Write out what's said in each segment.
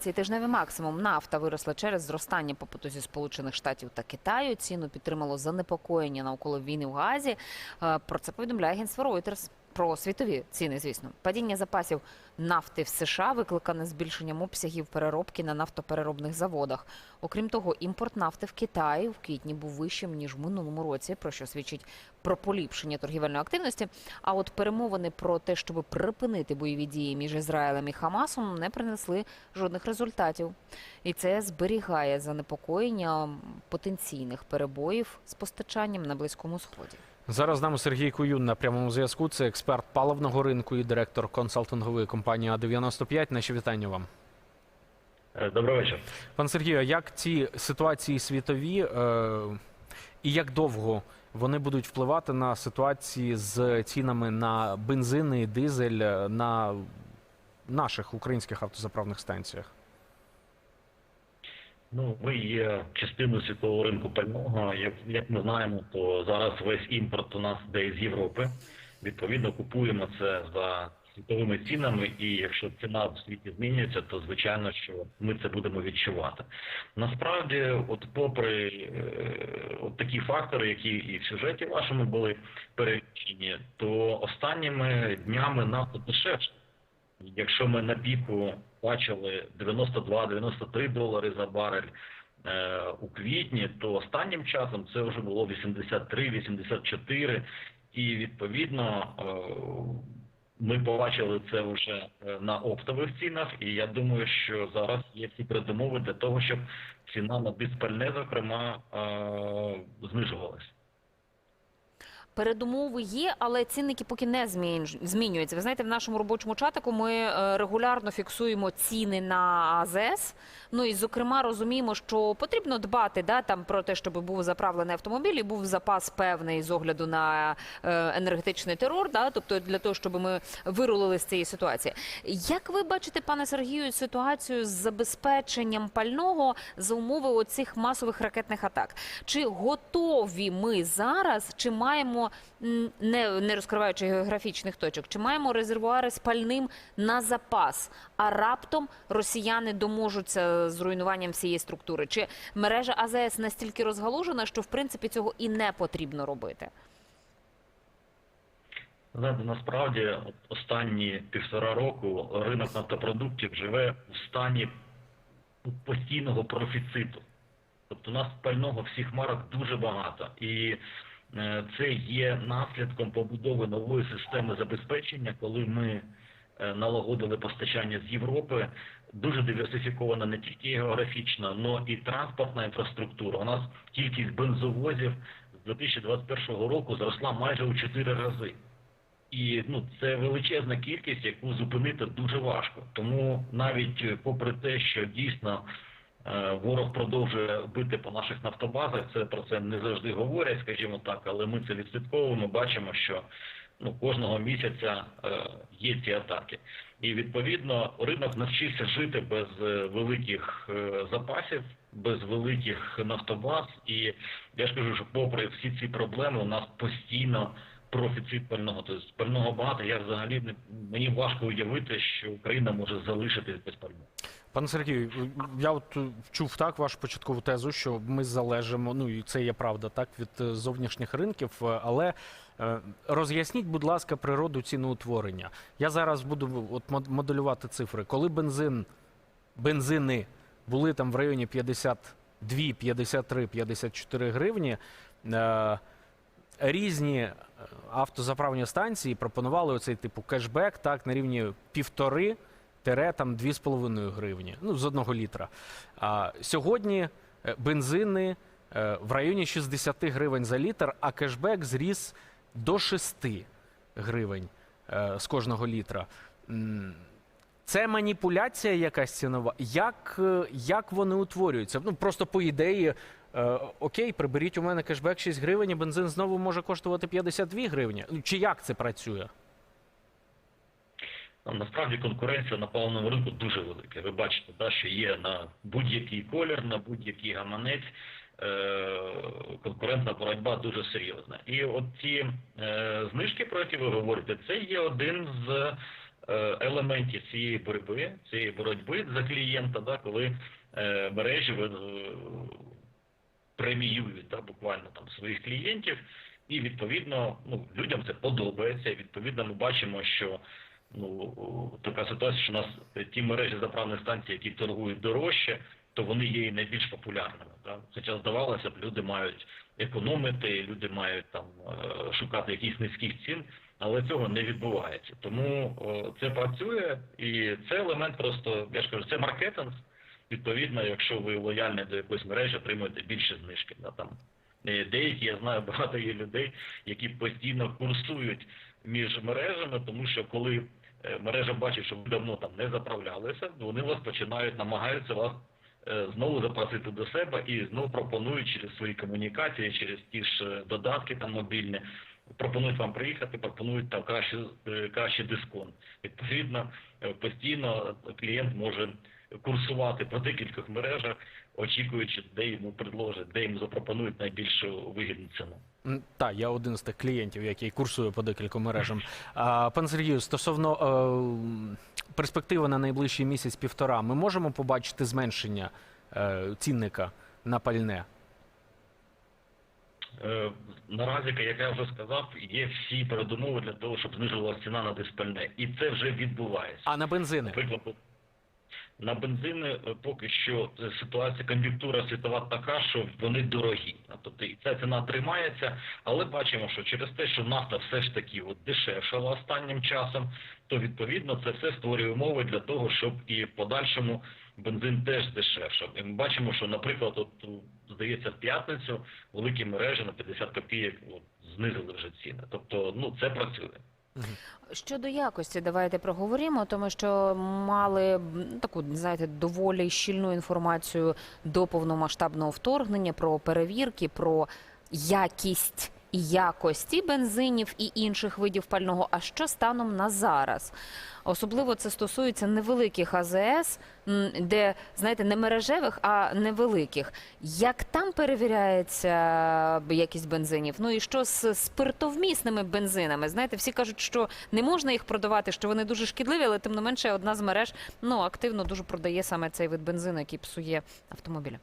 Цей тижневий максимум нафта виросла через зростання попиту зі Сполучених Штатів та Китаю. Ціну підтримало занепокоєння навколо війни в Газі. Е, Про це повідомляє агентство Reuters. Про світові ціни, звісно, падіння запасів нафти в США викликане збільшенням обсягів переробки на нафтопереробних заводах. Окрім того, імпорт нафти в Китаї в квітні був вищим ніж в минулому році, про що свідчить про поліпшення торгівельної активності. А от перемовини про те, щоб припинити бойові дії між Ізраїлем і Хамасом, не принесли жодних результатів. І це зберігає занепокоєння потенційних перебоїв з постачанням на близькому сході. Зараз з нами Сергій Куюн на прямому зв'язку. Це експерт паливного ринку і директор консалтингової компанії А95. Наші вітання вам. Е, Добрий вечір. Пан Сергію, як ці ситуації світові е, і як довго вони будуть впливати на ситуації з цінами на бензин і дизель е, на наших українських автозаправних станціях? Ну, ми є частиною світового ринку пального. Як, як ми знаємо, то зараз весь імпорт у нас йде з Європи. Відповідно, купуємо це за світовими цінами, і якщо ціна в світі змінюється, то звичайно, що ми це будемо відчувати. Насправді, от попри е, от такі фактори, які і в сюжеті вашому були перелічені, то останніми днями нафта дешевше. Якщо ми на піку бачили 92-93 долари за барель е, у квітні, то останнім часом це вже було 83-84, і відповідно е, ми побачили це вже е, на оптових цінах. І я думаю, що зараз є всі передумови для того, щоб ціна на диспальне, зокрема, е, знижувалась. Передумови є, але цінники поки не змінюються. Ви знаєте, в нашому робочому чатику ми е, регулярно фіксуємо ціни на АЗС. Ну і зокрема розуміємо, що потрібно дбати да, там про те, щоб був заправлений автомобіль і був запас певний з огляду на е, енергетичний терор. Да, тобто для того, щоб ми вирулили з цієї ситуації. Як ви бачите, пане Сергію, ситуацію з забезпеченням пального за умови оцих масових ракетних атак? Чи готові ми зараз, чи маємо не, не розкриваючи географічних точок, чи маємо резервуари з пальним на запас? А раптом росіяни доможуться з руйнуванням всієї структури? Чи мережа АЗС настільки розгалужена, що в принципі цього і не потрібно робити? Знаєте, насправді останні півтора року ринок нафтопродуктів живе у стані постійного профіциту. Тобто у нас пального всіх марок дуже багато, і це є наслідком побудови нової системи забезпечення, коли ми е, налагодили постачання з Європи. Дуже диверсифікована не тільки географічна, але і транспортна інфраструктура. У нас кількість бензовозів з 2021 року зросла майже у 4 рази. І ну це величезна кількість, яку зупинити дуже важко. Тому навіть е, попри те, що дійсно е, ворог продовжує бити по наших нафтобазах, це про це не завжди говорять, скажімо так, але ми це відслідковуємо. Бачимо, що ну кожного місяця е, є ці атаки, і відповідно ринок навчився жити без е, великих е, запасів, без великих нафтобаз. І я ж кажу, що попри всі ці проблеми, у нас постійно профіцит пального. Тобто пального багато. Я взагалі не мені важко уявити, що Україна може залишитись без пального. Пане Сергію, я от е, чув так вашу початкову тезу, що ми залежимо, ну і це є правда, так від е, зовнішніх ринків. е, Але е, роз'ясніть, будь ласка, природу ціноутворення. Я зараз буду от моделювати цифри. Коли бензин, бензини були там в районі 52, 53, 54 гривні. е, Різні е, автозаправні станції пропонували оцей типу кешбек так на рівні півтори тире там 2,5 гривні, ну з одного літра. А сьогодні е, бензини е, в районі 60 гривень за літр, а кешбек зріс до 6 гривень е, з кожного літра. Це маніпуляція якась цінова. Як, як вони утворюються? Ну просто по ідеї. Окей, приберіть у мене кешбек 6 гривень, і бензин знову може коштувати 52 гривні. Ну, Чи як це працює? Насправді конкуренція на паливному ринку дуже велика. Ви бачите, да, що є на будь-який колір, на будь-який гаманець. е, Конкурентна боротьба дуже серйозна. І от ті е, знижки, про які ви говорите, це є один з е, елементів цієї боротьби, цієї боротьби за клієнта, да, коли е, мережі е, преміюють да, буквально там своїх клієнтів, і відповідно ну, людям це подобається. Відповідно, ми бачимо, що ну така ситуація, що у нас ті мережі заправних станцій, які торгують дорожче, то вони є і найбільш популярними. Да? Хоча здавалося б, люди мають економити, люди мають там е, шукати якісь низьких цін, але цього не відбувається. Тому е, це працює, і це елемент просто, я ж кажу, це маркетинг. Відповідно, якщо ви лояльні до якоїсь мережі, отримуєте більше знижки. Да, там. Е, Деякі, я знаю, багато є людей, які постійно курсують між мережами, тому що коли мережа бачить, що ви давно там не заправлялися, вони вас починають, намагаються вас е, знову запросити до себе і знову пропонують через свої комунікації, через ті ж е, додатки там мобільні, пропонують вам приїхати, пропонують там кращий, е, кращий дисконт. Відповідно, е, постійно клієнт може курсувати по декількох мережах, очікуючи, де йому предложать, де йому запропонують найбільшу вигідну ціну. Так, я один з тих клієнтів, який курсує по декільком мережам. А, пан Сергію, стосовно е, перспективи на найближчий місяць-півтора, ми можемо побачити зменшення е, цінника на пальне? Е, Наразі, як я вже сказав, є всі передумови для того, щоб знижувалася ціна на диспальне. І це вже відбувається. А на бензини? Наприклад, на бензини е, поки що е, ситуація, кон'юнктура світова така, що вони дорогі. Тобто і ця ціна тримається, але бачимо, що через те, що нафта все ж таки от дешевшала останнім часом, то відповідно це все створює умови для того, щоб і в подальшому бензин теж дешевшав. І ми бачимо, що, наприклад, от здається, в п'ятницю великі мережі на 50 копійок от, знизили вже ціни. Тобто, ну це працює. Щодо якості, давайте проговоримо, тому що мали таку, знаєте, доволі щільну інформацію до повномасштабного вторгнення про перевірки, про якість якості бензинів і інших видів пального. А що станом на зараз? Особливо це стосується невеликих АЗС, де знаєте, не мережевих, а невеликих. Як там перевіряється якість бензинів? Ну і що з спиртовмісними бензинами? Знаєте, всі кажуть, що не можна їх продавати, що вони дуже шкідливі, але тим не менше одна з мереж ну активно дуже продає саме цей вид бензину, який псує автомобілі.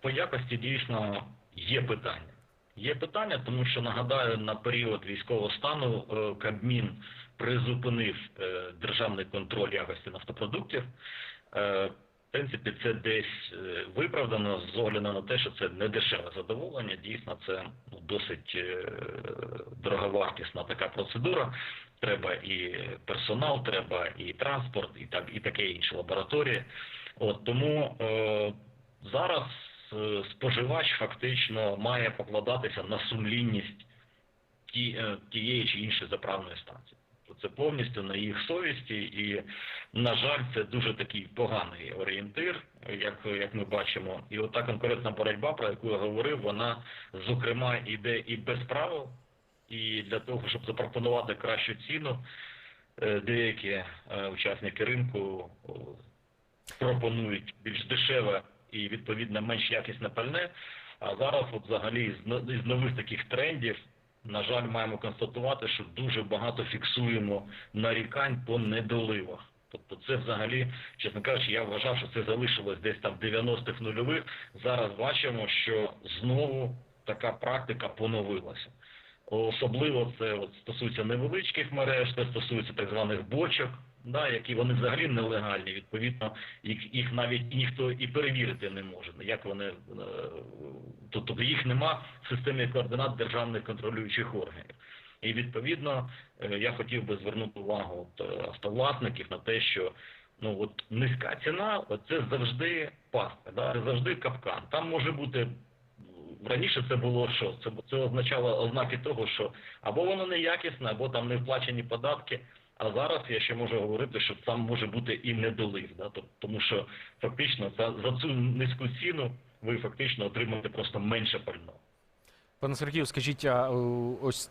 По якості дійсно є питання. Є питання, тому що нагадаю, на період військового стану е, Кабмін призупинив е, державний контроль якості нафтопродуктів. Е, В принципі, це десь виправдано з огляду на те, що це не дешеве задоволення. Дійсно, це ну, досить дороговартісна така процедура. Треба і персонал, треба і транспорт, і так і таке інше лабораторії. От тому е, зараз споживач фактично має покладатися на сумлінність е, тієї чи іншої заправної станції. Тобто Це повністю на їх совісті, і на жаль, це дуже такий поганий орієнтир, як, як ми бачимо. І ота конкурентна боротьба, про яку я говорив, вона зокрема йде і без правил, і для того, щоб запропонувати кращу ціну, е, деякі е, учасники ринку пропонують більш дешеве і відповідно менш якісне пальне. А зараз, от взагалі, з нових таких трендів, на жаль, маємо констатувати, що дуже багато фіксуємо нарікань по недоливах. Тобто це взагалі, чесно кажучи, я вважав, що це залишилось десь там в 90-х нульових. Зараз бачимо, що знову така практика поновилася. Особливо це от стосується невеличких мереж, це стосується так званих бочок, да, які вони взагалі нелегальні. Відповідно, їх, їх навіть ніхто і перевірити не може. Як вони е, тобто їх нема в системі координат державних контролюючих органів. І відповідно е, я хотів би звернути увагу от, е, автовласників на те, що ну от низька ціна, це завжди пастка, да, це завжди капкан. Там може бути раніше це було що? Це, це означало ознаки того, що або воно неякісне, або там не вплачені податки. А зараз я ще можу говорити, що там може бути і недолив, да? тому що фактично за, за цю низьку ціну ви фактично отримаєте просто менше пального. Пане Сергію, скажіть, а ось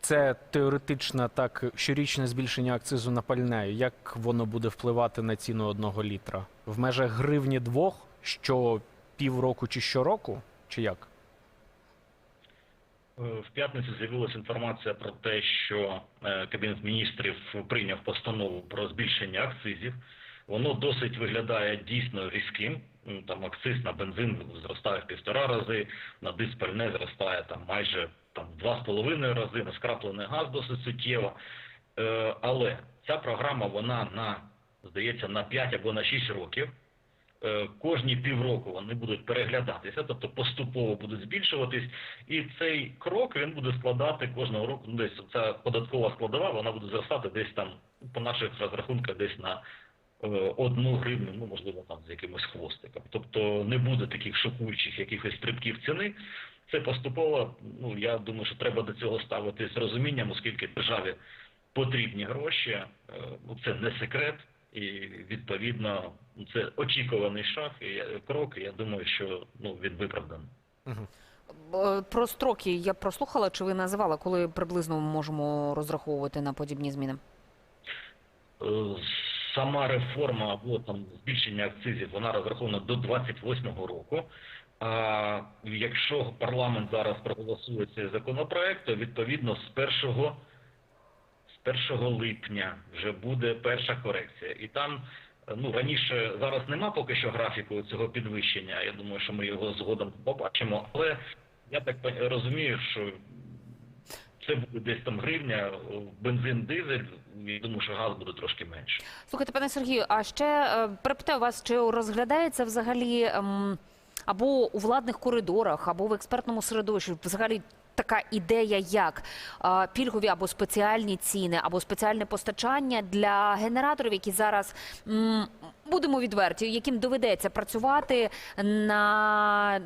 це теоретично так щорічне збільшення акцизу на пальне. Як воно буде впливати на ціну одного літра? В межах гривні двох що півроку чи щороку? Чи як? Е, В п'ятницю з'явилася інформація про те, що е, Кабінет міністрів прийняв постанову про збільшення акцизів. Воно досить виглядає дійсно різким. Ну, Там акциз на бензин зростає в півтора рази, на диспальне зростає там майже там два з половиною рази, на скраплений газ досить суттєво. Е, Але ця програма вона на здається на 5 або на 6 років. Е, Кожні півроку вони будуть переглядатися, тобто поступово будуть збільшуватись, і цей крок він буде складати кожного року. Ну, десь ця податкова складова, вона буде зростати десь там по наших розрахунках, десь на е, одну гривню, ну можливо там з якимось хвостиком. Тобто не буде таких шокуючих якихось стрибків ціни. Це поступово. Ну я думаю, що треба до цього ставити з розумінням, оскільки державі потрібні гроші. Е, Ну це не секрет, і відповідно це очікуваний шаг і крок. І я думаю, що ну він виправданий. Мгм. Е, Про строки я прослухала, чи ви називали, коли приблизно ми можемо розраховувати на подібні зміни? Е, Сама реформа або там збільшення акцизів вона розрахована до 28-го року. А якщо парламент зараз проголосує цей законопроект, то відповідно з 1, з 1 липня вже буде перша корекція. І там е, ну раніше зараз нема поки що графіку цього підвищення. Я думаю, що ми його згодом побачимо. Але я так розумію, що це буде десь там гривня, бензин, дизель. Я думаю, що газ буде трошки менше. Слухайте, пане Сергію, а ще е, перепитаю вас, чи розглядається взагалі ем, або у владних коридорах, або в експертному середовищі взагалі така ідея, як пільгові або спеціальні ціни, або спеціальне постачання для генераторів, які зараз будемо відверті, яким доведеться працювати на,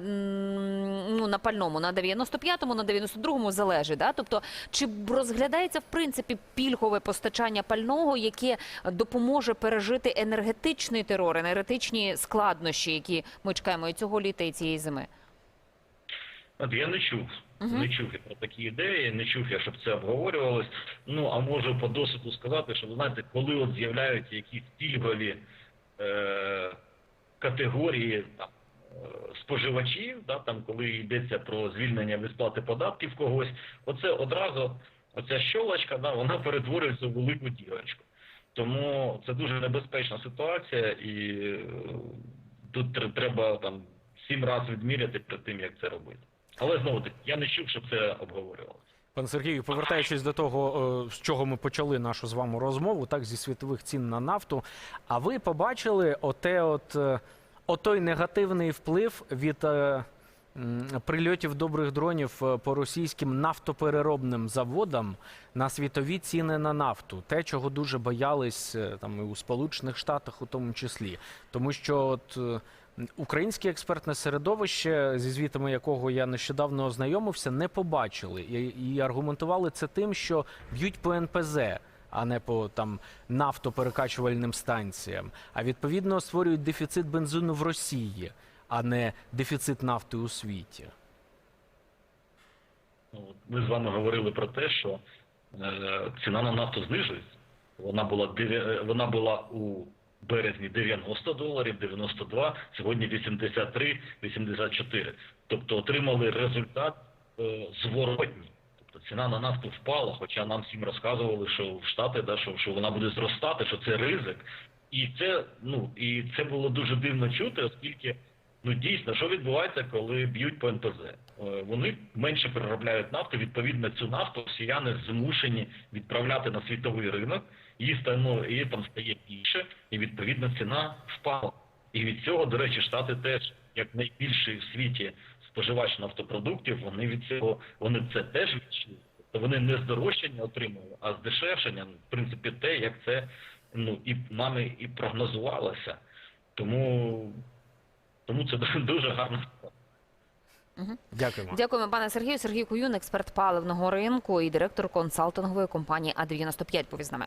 ну, на пальному, на 95-му, на 92-му залежить. Да? Тобто, чи розглядається в принципі пільгове постачання пального, яке допоможе пережити енергетичний терор, енергетичні складнощі, які ми чекаємо і цього літа, і цієї зими? От я не чув. Мгм. Не чув я про такі ідеї, не чув я, щоб це обговорювалось. Ну а можу по досвіду сказати, що ви знаєте, коли от з'являються якісь пільгові е, категорії там, е, споживачів, да, там коли йдеться про звільнення від сплати податків когось, оце одразу оця щолочка, да, вона перетворюється в велику дірочку. Тому це дуже небезпечна ситуація, і е, тут треба там сім разів відміряти перед тим, як це робити. Але знову таки, я не чув, щоб це обговорювалося. Пане Сергію, повертаючись до того, е, з чого ми почали нашу з вами розмову, так зі світових цін на нафту. А ви побачили оте, от е, отой негативний вплив від е, прильотів добрих дронів по російським нафтопереробним заводам на світові ціни на нафту, те, чого дуже боялись там і у Сполучених Штатах, у тому числі, тому що от. Українське експертне середовище, зі звітами якого я нещодавно ознайомився, не побачили і, і аргументували це тим, що б'ють по НПЗ, а не по там нафтоперекачувальним станціям. А відповідно створюють дефіцит бензину в Росії, а не дефіцит нафти у світі. Ну, Ми з вами говорили про те, що е, ціна на нафту знижується. Вона була вона була у березні 90 доларів, 92, сьогодні 83, 84. Тобто отримали результат е, зворотній. Тобто ціна на нафту впала, хоча нам всім розказували, що в Штати, да, що, що вона буде зростати, що це ризик. І це, ну, і це було дуже дивно чути, оскільки Ну дійсно, що відбувається, коли б'ють по НПЗ? Е, Вони менше переробляють нафту. Відповідно, цю нафту росіяни змушені відправляти на світовий ринок. Її стану її там стає більше, і відповідно ціна впала. І від цього, до речі, штати теж як найбільший в світі споживач нафтопродуктів. Вони від цього вони це теж відчули. Тобто вони не здорожчання отримали, а здешевшення. В принципі, те, як це ну і нами і прогнозувалося. Тому тому це дуже гарно. Дякуємо. Дякуємо, пане Сергію. Сергій Куюн, експерт паливного ринку і директор консалтингової компанії А95 був із нами.